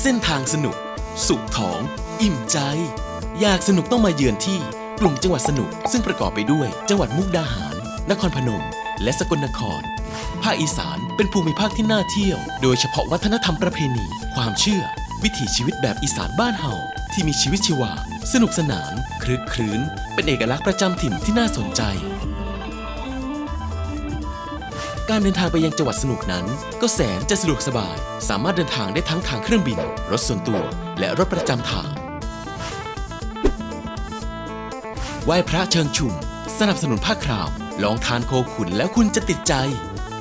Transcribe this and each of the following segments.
เส้นทางสนุก สุขท้อง อิ่มใจ อยากสนุกต้องมาเยือนที่กลุ่มจังหวัดสนุก ซึ่งประกอบไปด้วย จังหวัดมุกดาหาร นครพนม และสกลนคร ภาคอีสานเป็นภูมิภาคที่น่าเที่ยว โดยเฉพาะวัฒนธรรมประเพณี ความเชื่อ วิถีชีวิตแบบอีสานบ้านเฮาที่มีชีวิตชีวา สนุกสนานคลึกครื้น เป็นเอกลักษณ์ประจำถิ่นที่น่าสนใจ การเดินทางไปยังจังหวัดสนุกนั้น ก็แสนจะสะดวกสบาย สามารถเดินทางได้ทั้งทางเครื่องบิน รถส่วนตัว และรถประจำทางไหว้พระเชิงชุม สนับสนุนผ้าครามลองทานโคขุนแล้วคุณจะติดใจ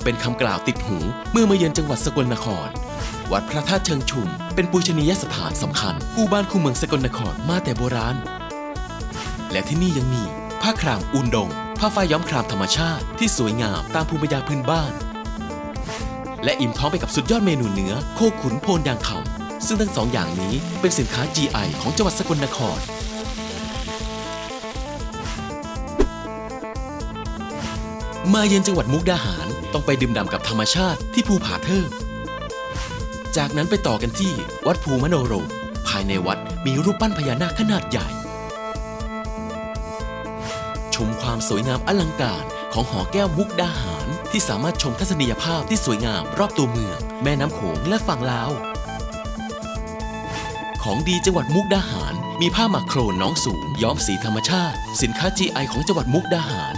เป็นคำกล่าวติดหูเมื่อมาเยือนจังหวัดสกลนคร วัดพระธาตุเชิงชุม เป็นปูชนียสถานสำคัญคู่บ้านคู่เมืองสกลนครมาแต่โบราณ และที่นี่ยังมีผ้าครามอูนดง ผ้าฝ้ายย้อมครามธรรมชาติที่สวยงามตามภูมิปัญญาพื้นบ้าน และอิ่มท้องไปกับสุดยอดเมนูเนื้อ โคขุนโพนยางคำซึ่งทั้งสองอย่างนี้เป็นสินค้า GI ของจังหวัดสกลนคร มาเยือนจังหวัดมุกดาหารต้องไปดื่มด่ำกับธรรมชาติที่ภูผาเทิงจากนั้นไปต่อกันที่วัดภูมโนโรมภายในวัดมีรูปปั้นพญานาคขนาดใหญ่ มความสวยงามอลังการ ของหอแก้วมุกดาหาร ที่สามารถชมทัศนียภาพที่สวยงามรอบตัวเมือง แม่น้ำโขงและฝั่งลาว ของดีจังหวัดมุกดาหาร มีผ้าหมักโครนน้องสูง ย้อมสีธรรมชาติ สินค้า GI ของจังหวัดมุกดาหาร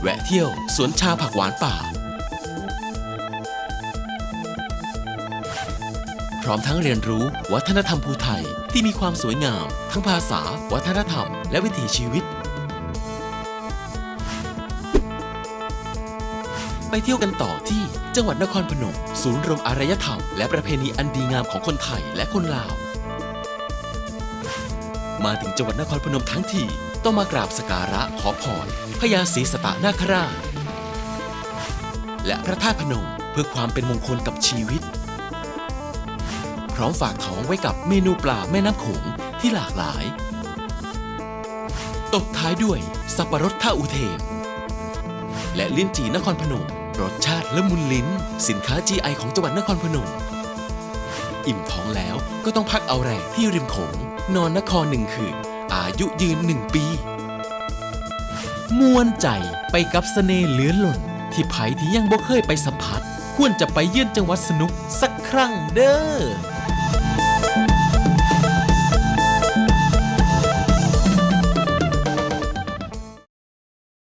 แวะเที่ยว สวนชาผักหวานป่า ร้อมทั้งเรียนรู้วัฒนธรรมภูไทยที่มีความสวยงาม ทั้งภาษา วัฒนธรรม และวิถีชีวิต ไปเที่ยวกันต่อที่จังหวัดนครพนม ศูนย์รวมอารยธรรม และประเพณีอันดีงามของคนไทยและคนลาว มาถึงจังหวัดนครพนมทั้งทีต้องมากราบสการะขอพรพญาศรีสตะนาคราชและพระธาตุพนมเพื่อความเป็นมงคลกับชีวิต พร้อมฝากท้องไว้กับเมนูปลาแม่น้ำโขงที่หลากหลาย ตบท้ายด้วยสับปะรดท่าอุเทนและลิ้นจีนครพนม รสชาติละมุนลิ้น สินค้า GI ของจังหวัดนครพนม อิ่มท้องแล้วก็ต้องพักเอาแรงที่ริมโขงนอนนครหนึ่งคืนอายุยืนหนึ่งปีมวนใจไปกับเสน่ห์เหลือล้น ที่ไผที่ยังบ่เคยไปสัมผัส ควรจะไปเยือนจังหวัดสนุกสักครั้งเด้อ